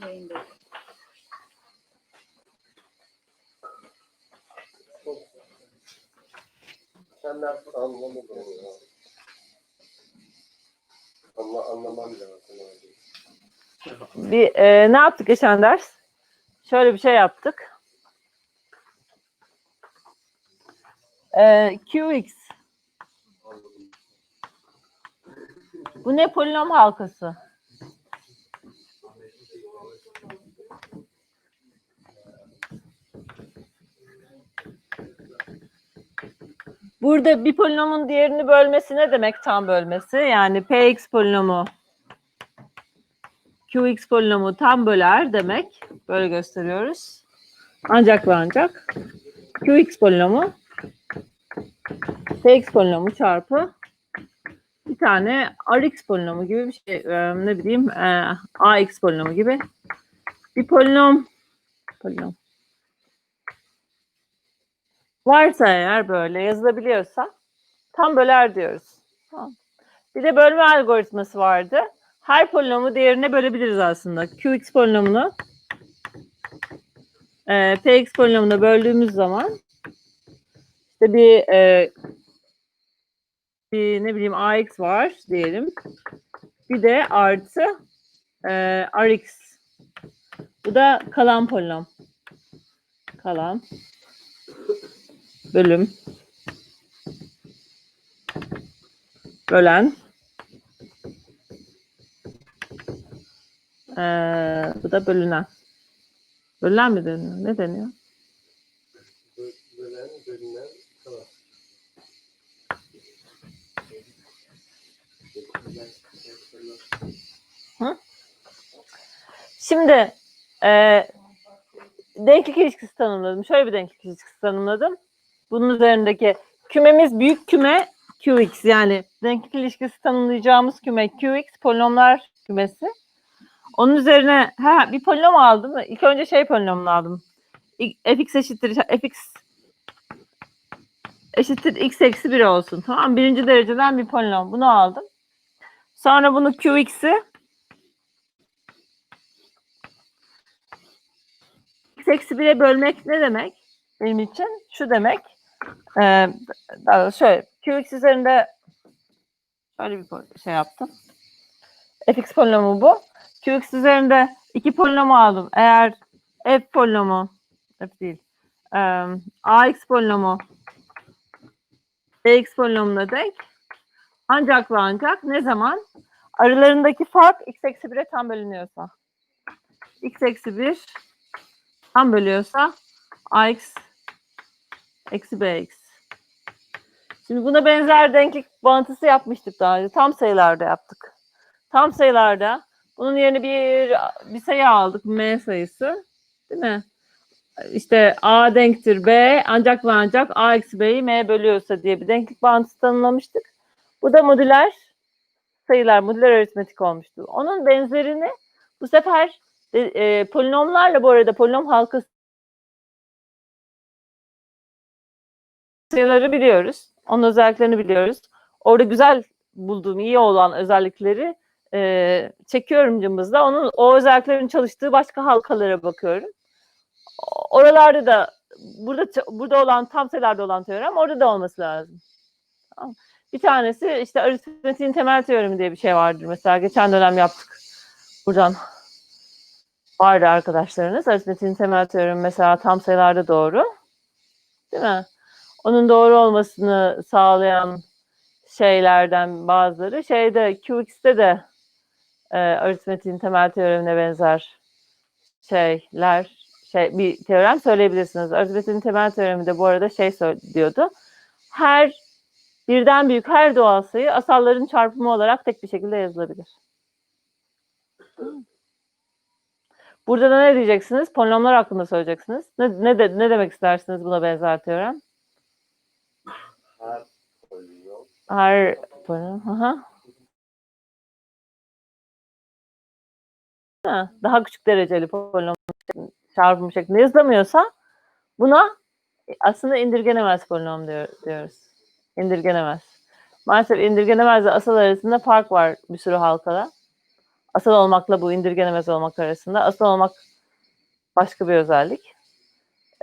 Yayında. Sen de anlamadın ya. Anla, anlamam lazım. abi. Bir e, ne yaptık geçen ders? Şöyle bir şey yaptık. E, QX. Bu ne polinom halkası? Burada bir polinomun diğerini bölmesi ne demek tam bölmesi? Yani px polinomu qx polinomu tam böler demek. Böyle gösteriyoruz. Ancak ve ancak qx polinomu px polinomu çarpı bir tane rx polinomu gibi bir şey e, ne bileyim e, ax polinomu gibi bir polinom polinom varsa eğer böyle yazılabiliyorsa tam böler diyoruz. Bir de bölme algoritması vardı. Her polinomu diğerine bölebiliriz aslında. Qx polinomunu e, Px polinomuna böldüğümüz zaman işte bir e, bir ne bileyim ax var diyelim. Bir de artı e, rx. Bu da kalan polinom. Kalan bölüm bölen Ee, bu da bölünen. Bölünen mi deniyor? Ne deniyor? Bö- Bölen, bölünen, tamam. Şimdi e, denklik ilişkisi tanımladım. Şöyle bir denklik ilişkisi tanımladım. Bunun üzerindeki kümemiz büyük küme QX yani denklik ilişkisi tanımlayacağımız küme QX polinomlar kümesi. Onun üzerine ha, bir polinom aldım. İlk önce şey polinomunu aldım. Fx eşittir fx eşittir x eksi 1 olsun. Tamam Birinci dereceden bir polinom. Bunu aldım. Sonra bunu qx'i x eksi 1'e bölmek ne demek? Benim için şu demek. Ee, şöyle. Qx üzerinde şöyle bir şey yaptım. fx polinomu bu. Qx üzerinde iki polinomu aldım. Eğer f polinomu f değil. E, ax polinomu bx polinomuna denk. Ancak ve ancak ne zaman? Aralarındaki fark x eksi 1'e tam bölünüyorsa. x eksi 1 tam bölüyorsa ax eksi bx. Şimdi buna benzer denklik bağıntısı yapmıştık daha önce. Tam sayılarda yaptık. Tam sayılarda bunun yerine bir bir sayı aldık. M sayısı. Değil mi? İşte A denktir B ancak ve ancak A eksi B'yi M bölüyorsa diye bir denklik bağıntısı tanımlamıştık. Bu da modüler sayılar, modüler aritmetik olmuştu. Onun benzerini bu sefer e, polinomlarla bu arada polinom halkası sayıları biliyoruz. Onun özelliklerini biliyoruz. Orada güzel bulduğum, iyi olan özellikleri e, çekiyorum cımbızla. Onun o özelliklerin çalıştığı başka halkalara bakıyorum. Oralarda da burada burada olan tam sayılarda olan teorem orada da olması lazım. Tamam. Bir tanesi işte aritmetiğin temel teoremi diye bir şey vardır. Mesela geçen dönem yaptık. Buradan vardı arkadaşlarınız. Aritmetiğin temel teoremi mesela tam sayılarda doğru. Değil mi? Onun doğru olmasını sağlayan şeylerden bazıları şeyde QX'te de e, aritmetiğin temel teoremine benzer şeyler şey bir teorem söyleyebilirsiniz. Aritmetiğin temel teoremi de bu arada şey diyordu. Her birden büyük her doğal sayı asalların çarpımı olarak tek bir şekilde yazılabilir. Burada da ne diyeceksiniz? Polinomlar hakkında söyleyeceksiniz. Ne, ne, de, ne demek istersiniz buna benzer teorem? Her polinom. Her polinom. Aha. Ha, Daha küçük dereceli polinom çarpımı şeklinde yazılamıyorsa buna aslında indirgenemez polinom diyor, diyoruz. İndirgenemez. Maalesef indirgenemezle asal arasında fark var bir sürü halkada. asal olmakla bu indirgenemez olmak arasında. Asal olmak başka bir özellik.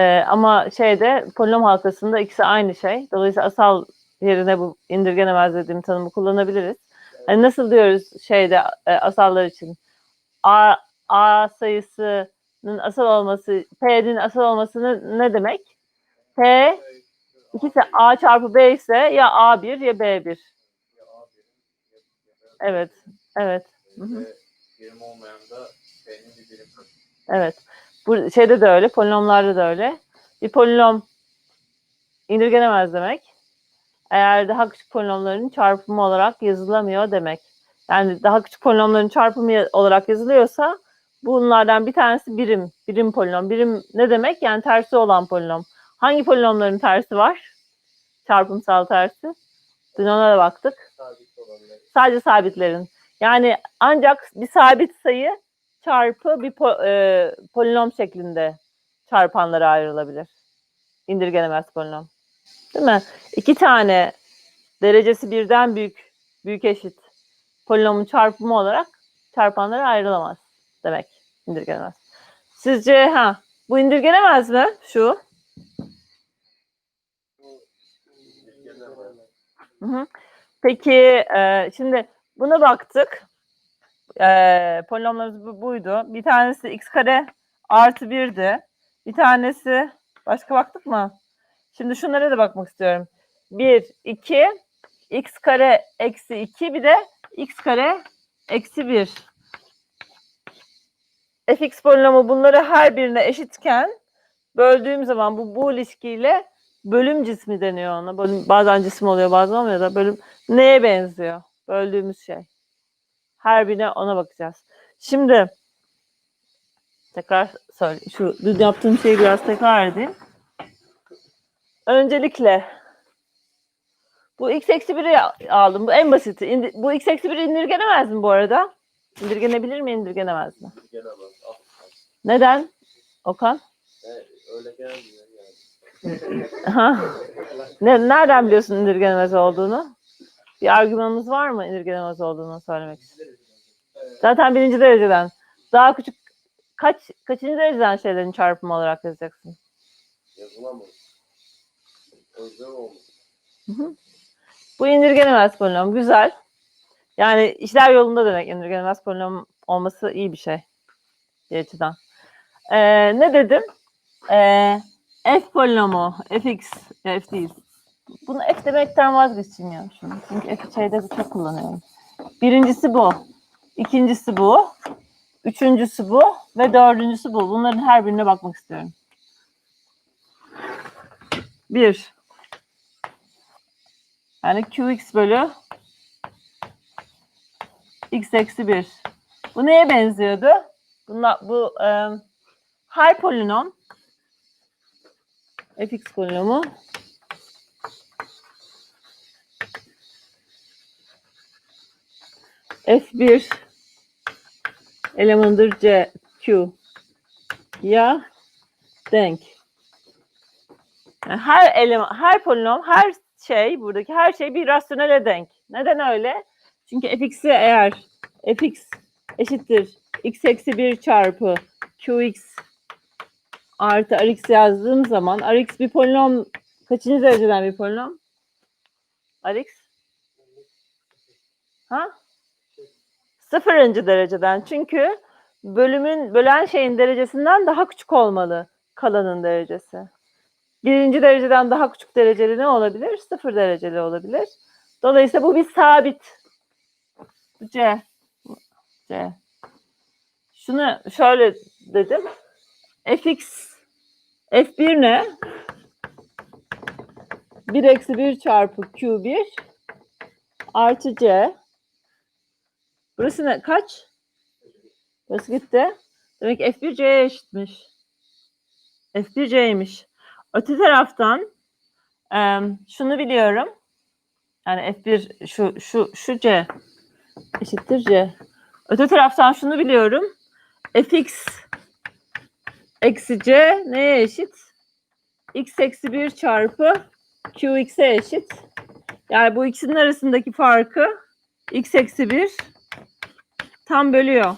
Ee, ama şeyde polinom halkasında ikisi aynı şey. Dolayısıyla asal yerine bu indirgenemez dediğim tanımı kullanabiliriz. Hani nasıl diyoruz şeyde e, asallar için? A, A sayısının asal olması, P'nin asal olması ne, demek? P ikisi A çarpı B ise ya A1 ya B1. Evet, evet. Hı hı. Evet. Bu şeyde de öyle, polinomlarda da öyle. Bir polinom indirgenemez demek. Eğer daha küçük polinomların çarpımı olarak yazılamıyor demek. Yani daha küçük polinomların çarpımı olarak yazılıyorsa bunlardan bir tanesi birim. Birim polinom. Birim ne demek? Yani tersi olan polinom. Hangi polinomların tersi var? Çarpımsal tersi. Dün ona da baktık. Sabit. Sadece sabitlerin. Yani ancak bir sabit sayı çarpı bir po- e, polinom şeklinde çarpanlara ayrılabilir. İndirgenemez polinom. Değil mi? İki tane derecesi birden büyük, büyük eşit polinomun çarpımı olarak çarpanlara ayrılamaz demek. İndirgenemez. Sizce ha bu indirgenemez mi? Şu. Hı hı. Peki e, şimdi buna baktık. E, polinomlarımız bu, buydu. Bir tanesi x kare artı 1'di. Bir tanesi başka baktık mı? Şimdi şunlara da bakmak istiyorum. 1, 2, x kare eksi 2 bir de x kare eksi 1. fx polinomu bunları her birine eşitken böldüğüm zaman bu bu ilişkiyle bölüm cismi deniyor ona. Bazen cisim oluyor bazen olmuyor da bölüm neye benziyor? Böldüğümüz şey. Her birine ona bakacağız. Şimdi tekrar söyle. Şu dün yaptığım şeyi biraz tekrar edeyim. Öncelikle bu x eksi 1'i aldım. Bu en basiti. İndi- bu x eksi 1 indirgenemez mi bu arada? İndirgenebilir mi, indirgenemez mi? Ah, Neden? Okan? e, öyle gelmiyor yani. Ha. Ne, nereden biliyorsun indirgenemez olduğunu? Bir argümanımız var mı indirgenemez olduğunu söylemek için? Zaten birinci dereceden. Daha küçük kaç kaçıncı dereceden şeylerin çarpımı olarak yazacaksın? Yazılamaz. Bu indirgenemez polinom. Güzel. Yani işler yolunda demek indirgenemez polinom olması iyi bir şey. Bir açıdan. Ee, ne dedim? Ee, f polinomu. fx. f değil. Bunu f demekten vazgeçeyim ya. Şimdi. Çünkü f şeyde de çok kullanıyorum. Birincisi bu. İkincisi bu. Üçüncüsü bu. Ve dördüncüsü bu. Bunların her birine bakmak istiyorum. Bir. Yani qx bölü x eksi 1. Bu neye benziyordu? Bunlar, bu e, her polinom fx polinomu f1 elemanıdır c q ya denk. Yani her eleman, her polinom, her şey, buradaki her şey bir rasyonele denk. Neden öyle? Çünkü fx'i eğer fx eşittir x eksi 1 çarpı qx artı rx yazdığım zaman rx bir polinom kaçıncı dereceden bir polinom? Rx? Ha? Sıfırıncı dereceden. Çünkü bölümün bölen şeyin derecesinden daha küçük olmalı kalanın derecesi. Birinci dereceden daha küçük dereceli ne olabilir? Sıfır dereceli olabilir. Dolayısıyla bu bir sabit. C. C. Şunu şöyle dedim. fx f1 ne? 1 eksi 1 çarpı q1 artı c. Burası ne? Kaç? Burası gitti. Demek ki f1 c'ye eşitmiş. f1 c'ymiş. Öte taraftan em, şunu biliyorum. Yani F1 şu şu şu C eşittir C. Öte taraftan şunu biliyorum. Fx eksi C neye eşit? X eksi 1 çarpı Qx'e eşit. Yani bu ikisinin arasındaki farkı X eksi 1 tam bölüyor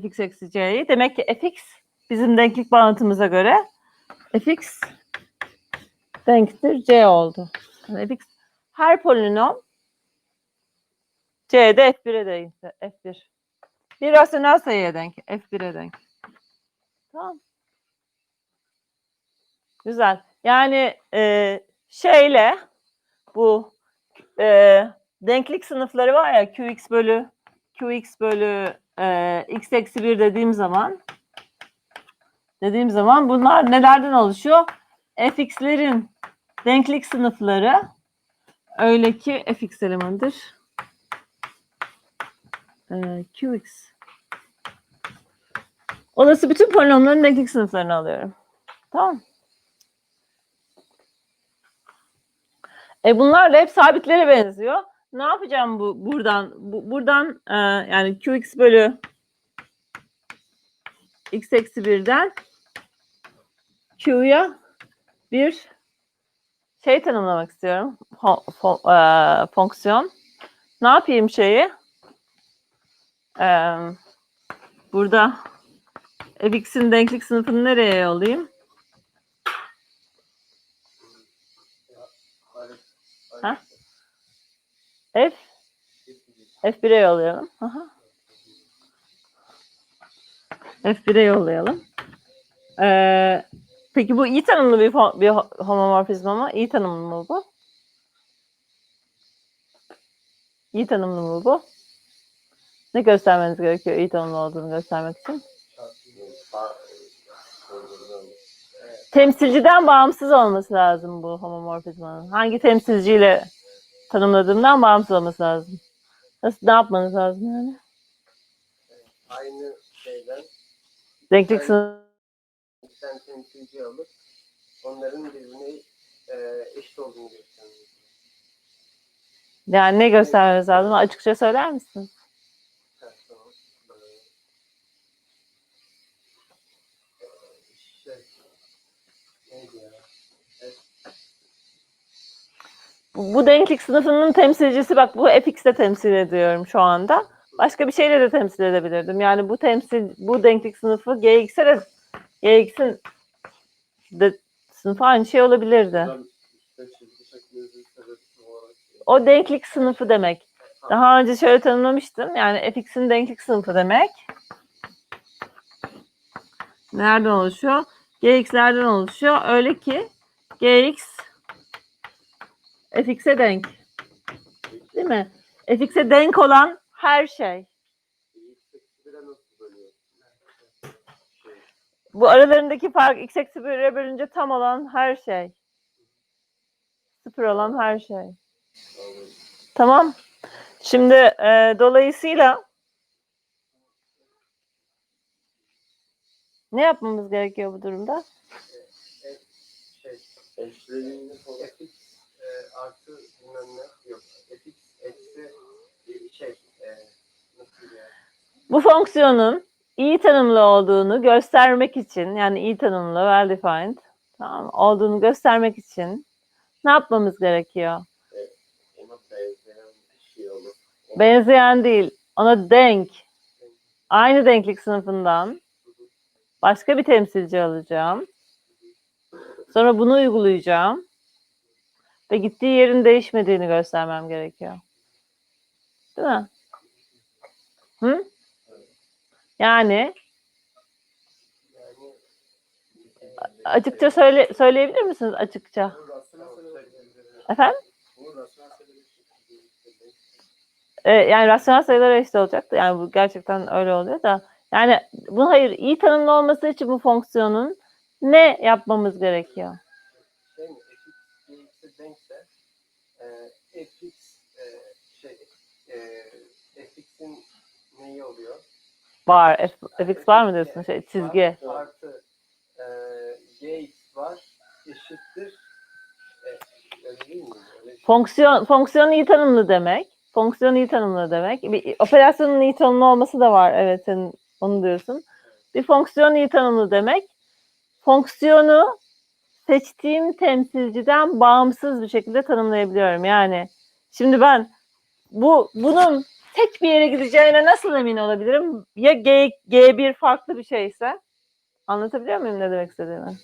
fx eksi c'yi. Demek ki fx bizim denklik bağıntımıza göre fx denktir c oldu. Fx her polinom c'de f1'e denk. f1. Bir rasyonel sayıya denk. f1'e denk. Tamam. Güzel. Yani e, şeyle bu e, denklik sınıfları var ya qx bölü qx bölü e, x eksi 1 dediğim zaman dediğim zaman bunlar nelerden oluşuyor? fx'lerin denklik sınıfları öyle ki fx elemanıdır. E, qx. Olası bütün polinomların denklik sınıflarını alıyorum. Tamam. E bunlar da hep sabitlere benziyor. Ne yapacağım bu buradan? Bu, buradan e, yani qx bölü x eksi 1'den q'ya bir şey tanımlamak istiyorum. Fo- fo- e, fonksiyon. Ne yapayım şeyi? E, burada fx'in denklik sınıfını nereye yollayayım? Ha? F F1'e yollayalım. Aha. F1'e yollayalım. Ee, peki bu iyi tanımlı bir, bir ho- homomorfizm ama iyi tanımlı mı bu? İyi tanımlı mı bu? Ne göstermeniz gerekiyor iyi tanımlı olduğunu göstermek için? Temsilciden bağımsız olması lazım bu homomorfizmanın. Hangi temsilciyle tanımladığımdan bağımsız olması lazım. Nasıl, ne yapmanız lazım yani? Aynı şeyden Denklik Aynen. Tane temsilci alıp onların birbirine e, eşit olduğunu göstermek. Yani ne göstermeniz lazım? Açıkça söyler tamam. Ee, Şey, neydi ya? Bu, bu denklik sınıfının temsilcisi bak bu fx'te temsil ediyorum şu anda. Başka bir şeyle de temsil edebilirdim. Yani bu temsil bu denklik sınıfı gx'e de gx'in de sınıfı aynı şey olabilirdi. O denklik sınıfı demek. Daha önce şöyle tanımlamıştım. Yani fx'in denklik sınıfı demek. Nereden oluşuyor? gx'lerden oluşuyor. Öyle ki gx fx'e denk. Değil mi? fx'e denk olan her şey. bire nasıl bölüyor? Şey, Bu aralarındaki fark x eksi 1'e bölünce tam olan her şey. Sıfır olan her şey. Tamam. Şimdi e, dolayısıyla ne yapmamız gerekiyor bu durumda? eşleniğinde falan fx e, artı bilmem ne yok. fx eksi e, şey e, nasıl? Bu fonksiyonun iyi tanımlı olduğunu göstermek için yani iyi tanımlı, well defined tamam olduğunu göstermek için ne yapmamız gerekiyor? Ona benzeyen bir şey olur. Benzeyen değil, ona denk. Aynı denklik sınıfından başka bir temsilci alacağım. Sonra bunu uygulayacağım. Ve gittiği yerin değişmediğini göstermem gerekiyor. Değil mi? Hı? Yani açıkça söyle söyleyebilir misiniz açıkça? Efendim? Ee, yani rasyonel sayılara eşit olacaktı. Yani bu gerçekten öyle oluyor da. Yani bu hayır iyi tanımlı olması için bu fonksiyonun ne yapmamız gerekiyor? şey fx gx'e denkse e, fx e, şey e, fx'in neyi oluyor? Var. F, fx var mı diyorsun? Şey, çizgi. Artı e, gx var eşittir. Fonksiyon fonksiyon iyi tanımlı demek. Fonksiyon iyi tanımlı demek. Bir operasyonun iyi tanımlı olması da var. Evet sen onu diyorsun. Bir fonksiyon iyi tanımlı demek. Fonksiyonu seçtiğim temsilciden bağımsız bir şekilde tanımlayabiliyorum. Yani şimdi ben bu bunun tek bir yere gideceğine nasıl emin olabilirim? Ya G, G1 farklı bir şeyse? Anlatabiliyor muyum ne demek istediğimi?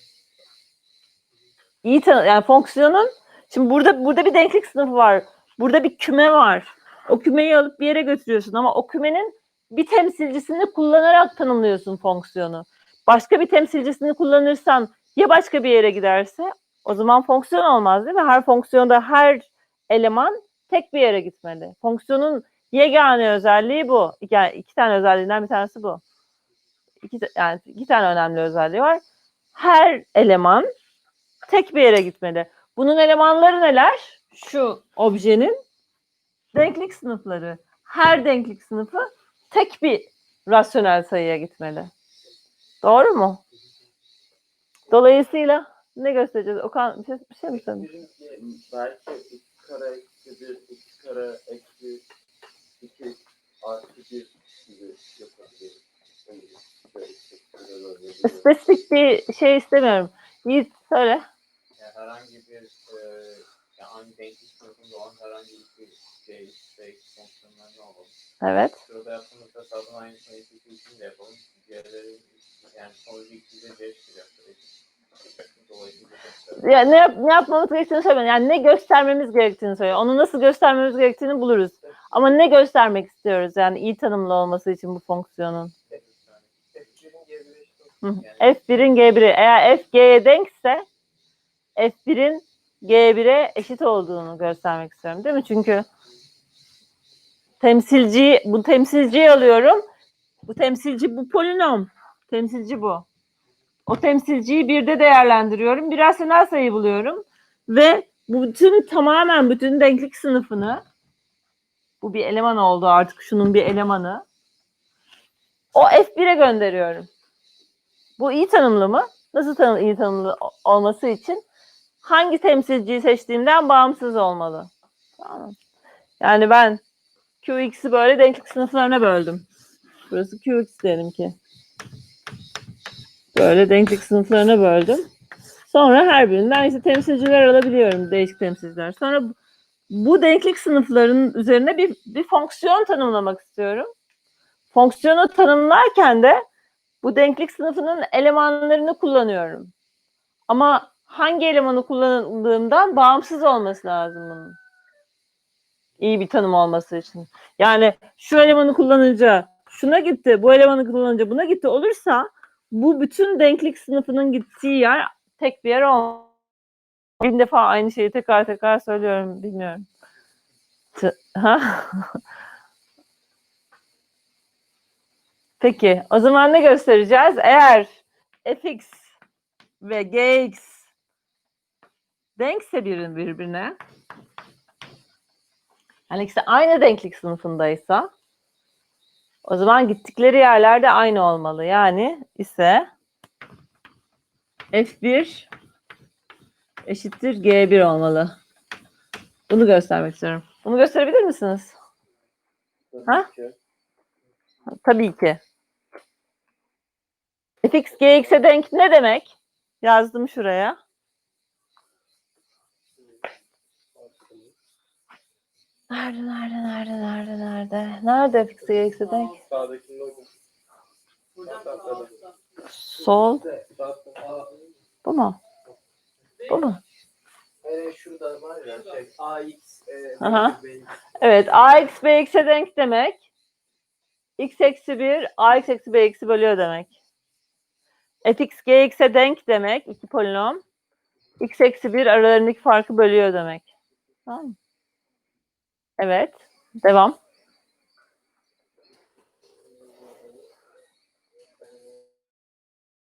İyi tanı yani fonksiyonun şimdi burada burada bir denklik sınıfı var. Burada bir küme var. O kümeyi alıp bir yere götürüyorsun ama o kümenin bir temsilcisini kullanarak tanımlıyorsun fonksiyonu. Başka bir temsilcisini kullanırsan ya başka bir yere giderse o zaman fonksiyon olmaz değil mi? Her fonksiyonda her eleman tek bir yere gitmeli. Fonksiyonun yegane özelliği bu. Yani iki tane özelliğinden bir tanesi bu. İki, yani iki tane önemli özelliği var. Her eleman tek bir yere gitmeli. Bunun elemanları neler? Şu objenin denklik sınıfları. Her denklik sınıfı tek bir rasyonel sayıya gitmeli. Doğru mu? Dolayısıyla ne göstereceğiz? Okan bir şey, bir şey mi söyledin? Birinci belki x kare eksi 1, x kare eksi 2 artı 1 gibi yapabiliriz. Yani Spesifik bir şey istemiyorum. Yiğit söyle. Yani herhangi bir e, yani aynı denklik sınıfında olan herhangi bir şey, şey fonksiyonlar ne olur? Evet. Şurada yaptığımız hesabın aynısını ikisi için de yapalım. Diğerleri yani sonucu ikisi de beş çok Ya ne, yap, ne yapmamız gerektiğini söyle. Yani ne göstermemiz gerektiğini söyle. Onu nasıl göstermemiz gerektiğini buluruz. Ama ne göstermek istiyoruz yani iyi tanımlı olması için bu fonksiyonun. F1'in geri Hı. F1'in G1'i eğer F G'ye denkse F1'in G1'e eşit olduğunu göstermek istiyorum değil mi? Çünkü temsilci bu temsilciyi alıyorum. Bu temsilci bu polinom. Temsilci bu. O temsilciyi birde değerlendiriyorum. Bir rasyonel sayı buluyorum. Ve bütün tamamen bütün denklik sınıfını bu bir eleman oldu artık şunun bir elemanı. O F1'e gönderiyorum. Bu iyi tanımlı mı? Nasıl tanım, iyi tanımlı olması için hangi temsilciyi seçtiğimden bağımsız olmalı. Tamam. Yani ben QX'i böyle denklik sınıflarına böldüm. Burası QX diyelim ki. Böyle denklik sınıflarına böldüm. Sonra her birinden işte temsilciler alabiliyorum. Değişik temsilciler. Sonra bu- denklik sınıflarının üzerine bir, bir fonksiyon tanımlamak istiyorum. Fonksiyonu tanımlarken de bu denklik sınıfının elemanlarını kullanıyorum. Ama hangi elemanı kullandığımdan bağımsız olması lazım bunun. İyi bir tanım olması için. Yani şu elemanı kullanınca şuna gitti, bu elemanı kullanınca buna gitti olursa bu bütün denklik sınıfının gittiği yer tek bir yer olmaz. Bin defa aynı şeyi tekrar tekrar söylüyorum, bilmiyorum. T- Ha? Peki, o zaman ne göstereceğiz? Eğer fx ve gx denkse birin birbirine, yani ikisi aynı denklik sınıfındaysa, o zaman gittikleri yerlerde aynı olmalı. Yani ise f1 eşittir g1 olmalı. Bunu göstermek istiyorum. Bunu gösterebilir misiniz? Ha? Tabii ki. fx gx'e denk ne demek? Yazdım şuraya. Nerede, nerede, nerede, nerede, nerede? Nerede gx'e denk? Sağdakinde. Sağ tarafta. Sol. Sağ. Bu mu? Bu mu? Ee, şurada var ya şey AX e, Aha. B, Evet. ax bx'e denk demek. x eksi 1 ax eksi b eksi bölüyor demek. fx gx'e denk demek. iki polinom. x eksi 1 aralarındaki farkı bölüyor demek. Tamam mı? Evet. Devam.